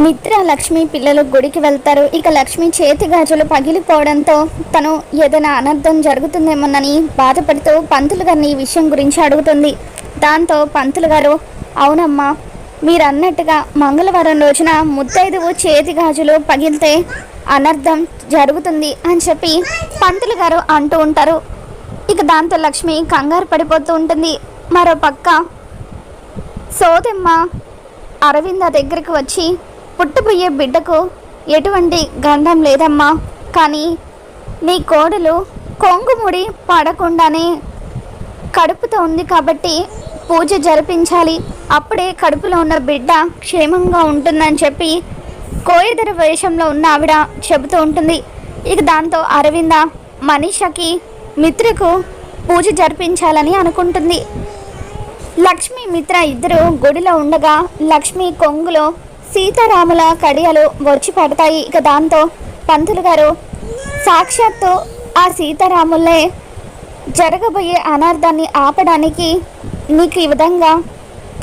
మిత్ర లక్ష్మి పిల్లలు గుడికి వెళ్తారు. ఇక లక్ష్మి చేతి గాజులు పగిలిపోవడంతో తను ఏదైనా అనర్థం జరుగుతుందేమోనని బాధపడుతూ పంతులు గారిని ఈ విషయం గురించి అడుగుతుంది. దాంతో పంతులు గారు అవునమ్మా మీరు అన్నట్టుగా మంగళవారం రోజున ముత్తైదువు చేతి గాజులు పగిలితే అనర్థం జరుగుతుంది అని చెప్పి పంతులు గారు అంటూ ఉంటారు. ఇక దాంతో లక్ష్మి కంగారు పడిపోతూ ఉంటుంది. మరో పక్క సోదెమ్మ అరవింద దగ్గరికి వచ్చి పుట్టబోయే బిడ్డకు ఎటువంటి గంధం లేదమ్మా. కానీ నీ కోడలు కొంగుముడి పడకుండానే కడుపుతో ఉంది కాబట్టి పూజ జరిపించాలి. అప్పుడే కడుపులో ఉన్న బిడ్డ క్షేమంగా ఉంటుందని చెప్పి కోయదర వేషంలో ఉన్న ఆవిడ చెబుతూ ఉంటుంది. ఇక దాంతో అరవింద మనీషకి మిత్రకు పూజ జరిపించాలని అనుకుంటుంది. లక్ష్మి మిత్ర ఇద్దరు గుడిలో ఉండగా లక్ష్మి కొంగులో సీతారాముల కడియలు వచ్చి పడతాయి ఇక దాంతో పంతులు గారు సాక్షాత్తు ఆ సీతారాములే జరగబోయే అనార్థాన్ని ఆపడానికి నీకు ఈ విధంగా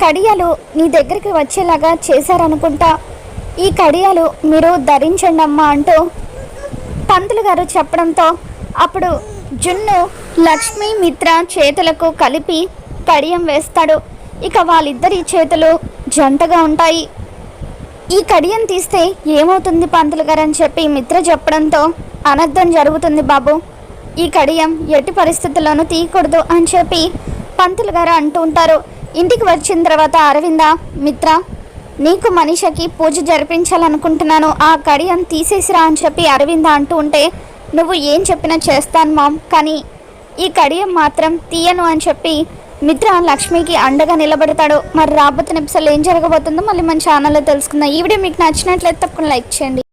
కడియాలు నీ దగ్గరికి వచ్చేలాగా చేశారనుకుంటా. ఈ కడియాలు మీరు ధరించండి అమ్మా అంటూ పంతులు గారు చెప్పడంతో అప్పుడు జున్ను లక్ష్మీ మిత్ర చేతులకు కలిపి కడియం వేస్తాడు. ఇక వాళ్ళిద్దరి చేతులు జంటగా ఉంటాయి. ఈ కడియం తీస్తే ఏమవుతుంది పంతులు గారు అని చెప్పి మిత్ర చెప్పడంతో అనర్థం జరుగుతుంది బాబు. ఈ కడియం ఎట్టి పరిస్థితుల్లోనూ తీయకూడదు అని చెప్పి పంతులు గారు అంటూ ఉంటారు. ఇంటికి వచ్చిన తర్వాత అరవింద మిత్ర నీకు మనిషికి పూజ జరిపించాలనుకుంటున్నాను. ఆ కడియం తీసేసిరా అని చెప్పి అరవింద అంటూ ఉంటే నువ్వు ఏం చెప్పినా చేస్తాను మామ్ కానీ ఈ కడియం మాత్రం తీయను అని చెప్పి మిత్ర లక్ష్మికి అండగా నిలబడతాడు. మరి రాబోతున్న ఎపిసోడ్లో ఏం జరగబోతుందో మళ్ళీ మన ఛానల్లో తెలుసుకుందాం. ఈ వీడియో మీకు నచ్చినట్లయితే తప్పకుండా లైక్ చేయండి.